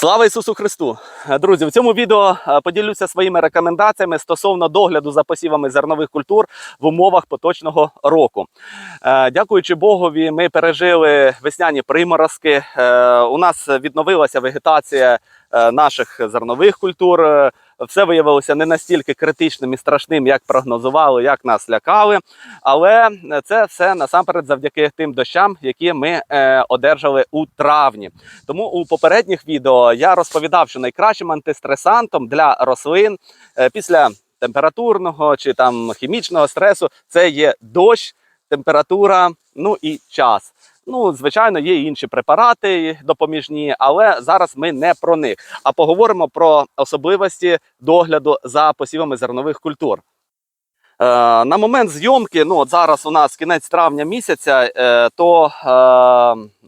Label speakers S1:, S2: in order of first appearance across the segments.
S1: Слава Ісусу Христу! Друзі, в цьому відео е, поділюся своїми рекомендаціями стосовно догляду за посівами зернових культур в умовах поточного року. Е, Дякуючи Богові, ми пережили весняні приморозки. Е, У нас відновилася вегетація наших зернових культур. Е, Все виявилося не настільки критичним і страшним, як прогнозували, як нас лякали. Але це все насамперед завдяки тим дощам, які ми е, одержали у травні. Тому у попередніх відео я розповідав, що найкращим антистресантом для рослин е, після температурного чи там хімічного стресу це є дощ, температура, ну і час. Ну, звичайно, є інші препарати допоміжні, але зараз ми не про них, а поговоримо про особливості догляду за посівами зернових культур. Е, на момент зйомки, ну от зараз у нас кінець травня місяця, е, то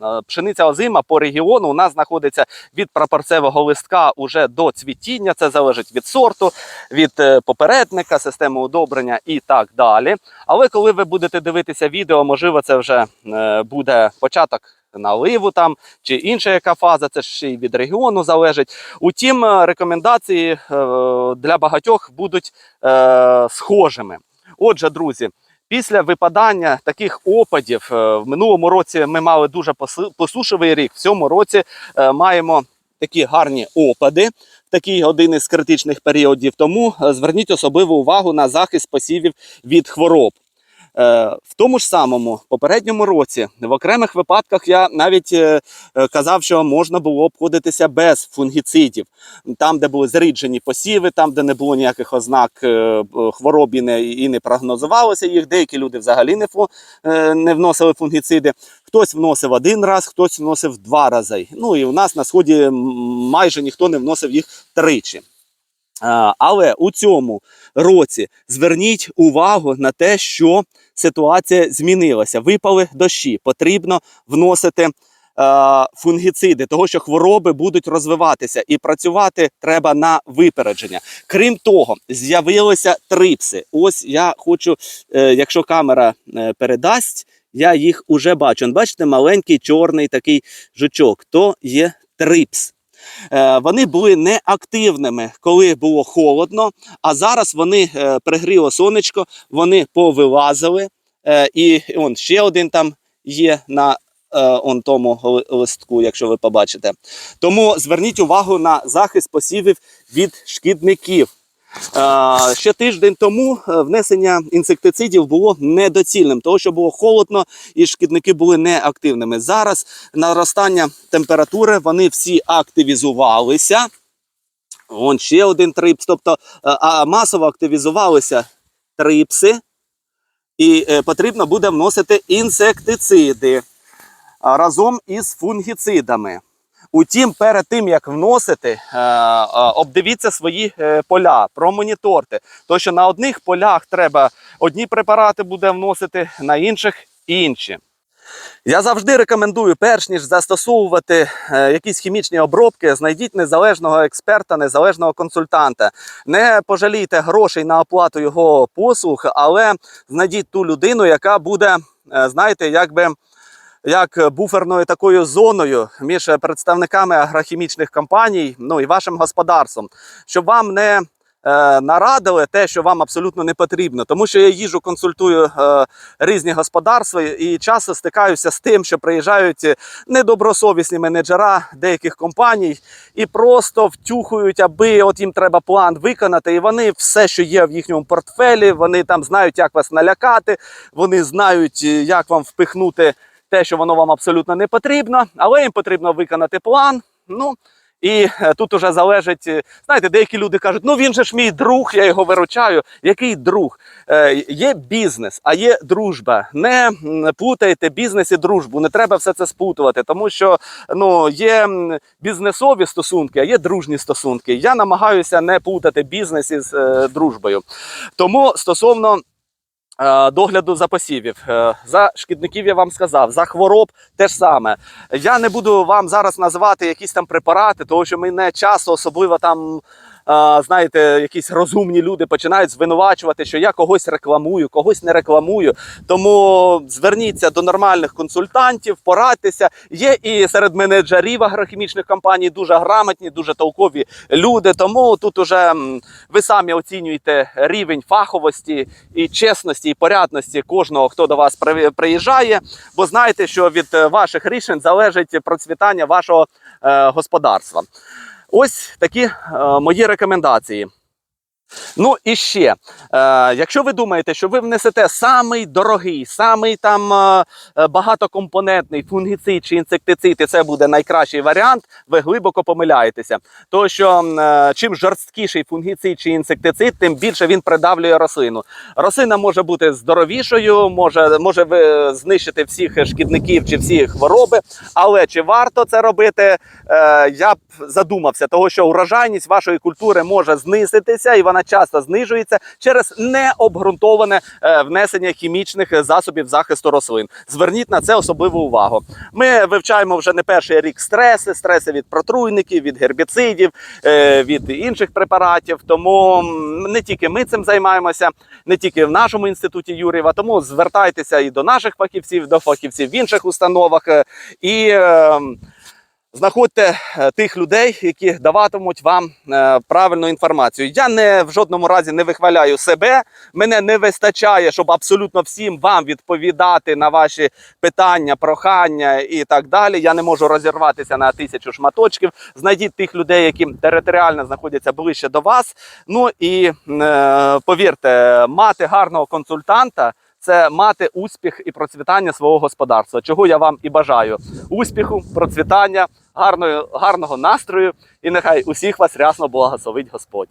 S1: е, пшениця озима по регіону у нас знаходиться від прапорцевого листка уже до цвітіння. Це залежить від сорту, від попередника, системи удобрення і так далі. Але коли ви будете дивитися відео, можливо, це вже буде початок. Наливу там чи інша яка фаза, це ще й від регіону залежить. Утім, е, рекомендації е, для багатьох будуть е, схожими. Отже, друзі, після випадання таких опадів в минулому році ми мали дуже посушливий рік. В цьому році маємо такі гарні опади. Такий один із критичних періодів. Тому зверніть особливу увагу на захист посівів від хвороб. Е, В тому ж самому попередньому році в окремих випадках я навіть е, е, казав, що можна було обходитися без фунгіцидів. Там, де були заріджені посіви, там, де не було ніяких ознак хвороб і не, і не прогнозувалося їх. Деякі люди взагалі не, фу, не вносили фунгіциди. Хтось вносив один раз, хтось вносив два рази. Ну і у нас на сході майже ніхто не вносив їх тричі. Але у цьому році зверніть увагу на те, що ситуація змінилася. Випали дощі, потрібно вносити фунгіциди, того що хвороби будуть розвиватися, і працювати треба на випередження. Крім того, з'явилися трипси. Ось я хочу, е, якщо камера е, передасть, я їх уже бачу. Бачите, маленький чорний такий жучок. То є трипс. Е, Вони були неактивними, коли було холодно, а зараз вони е, пригріло сонечко, вони повилазили. Е, І он ще один там є на он тому листку, якщо ви побачите. Тому зверніть увагу на захист посівів від шкідників. Е, Ще тиждень тому е, внесення інсектицидів було недоцільним, тому що було холодно і шкідники були неактивними. Зараз наростання температури вони всі активізувалися. Вон ще один трипс. Тобто е, масово активізувалися трипси, і потрібно буде вносити інсектициди разом із фунгіцидами. Утім, перед тим як вносити, е, е, обдивіться свої е, поля, промоніторте. То що на одних полях треба одні препарати буде вносити, на інших інші. Я завжди рекомендую, перш ніж застосовувати якісь хімічні обробки, знайдіть незалежного експерта, незалежного консультанта. Не пожалійте грошей на оплату його послуг, але знайдіть ту людину, яка буде, знаєте, якби. Як буферною такою зоною між представниками агрохімічних компаній, ну і вашим господарством, щоб вам не е, нарадили те, що вам абсолютно не потрібно, тому що я їжу, консультую е, різні господарства і часто стикаюся з тим, що приїжджають недобросовісні менеджера деяких компаній і просто втюхують, аби от їм треба план виконати. І вони все, що є в їхньому портфелі, вони там знають, як вас налякати, вони знають, е, як вам впихнути те, що воно вам абсолютно не потрібно, але їм потрібно виконати план. Ну і е, тут уже залежить, е, знаєте, деякі люди кажуть, ну він же ж мій друг, я його виручаю. Який друг? Е, є бізнес, а є дружба. Не плутайте бізнес і дружбу. Не треба все це спутувати, тому що ну є бізнесові стосунки, а є дружні стосунки. Я намагаюся не плутати бізнес із е, дружбою. Тому стосовно. Е, Догляду за посівів. Е, За шкідників я вам сказав, за хвороб те ж саме. Я не буду вам зараз називати якісь там препарати, тому що ми не часто, особливо там знаєте, якісь розумні люди починають звинувачувати, що я когось рекламую, когось не рекламую. Тому зверніться до нормальних консультантів, порадьтеся. Є і серед менеджерів агрохімічних компаній дуже грамотні, дуже толкові люди. Тому тут уже ви самі оцінюєте рівень фаховості і чесності і порядності кожного, хто до вас при- приїжджає. Бо знаєте, що від е, ваших рішень залежить процвітання вашого е, господарства. Ось такі е, мої рекомендації. Ну і ще, е, якщо ви думаєте, що ви внесете самий дорогий, самий там е, е, багатокомпонентний фунгіцид чи інсектицид, і це буде найкращий варіант, ви глибоко помиляєтеся. Тому що е, чим жорсткіший фунгіцид чи інсектицид, тим більше він придавлює рослину. Рослина може бути здоровішою, може, може ви знищити всіх шкідників чи всі хвороби, але чи варто це робити, е, я б задумався, того що урожайність вашої культури може знизитися, і вона часто знижується через необґрунтоване е, внесення хімічних засобів захисту рослин. Зверніть на це особливу увагу. Ми вивчаємо вже не перший рік стреси, стреси від протруйників, від гербіцидів, е, від інших препаратів. Тому не тільки ми цим займаємося, не тільки в нашому інституті Юрєва. Тому звертайтеся і до наших фахівців, до фахівців в інших установах. е, І е, знаходьте е, тих людей, які даватимуть вам е, правильну інформацію. Я не в жодному разі не вихваляю себе. Мене не вистачає, щоб абсолютно всім вам відповідати на ваші питання, прохання і так далі. Я не можу розірватися на тисячу шматочків. Знайдіть тих людей, які територіально знаходяться ближче до вас. Ну і е, повірте, мати гарного консультанта. Це мати успіх і процвітання свого господарства, чого я вам і бажаю. Успіху, процвітання, гарної, гарного настрою, і нехай усіх вас рясно благословить Господь.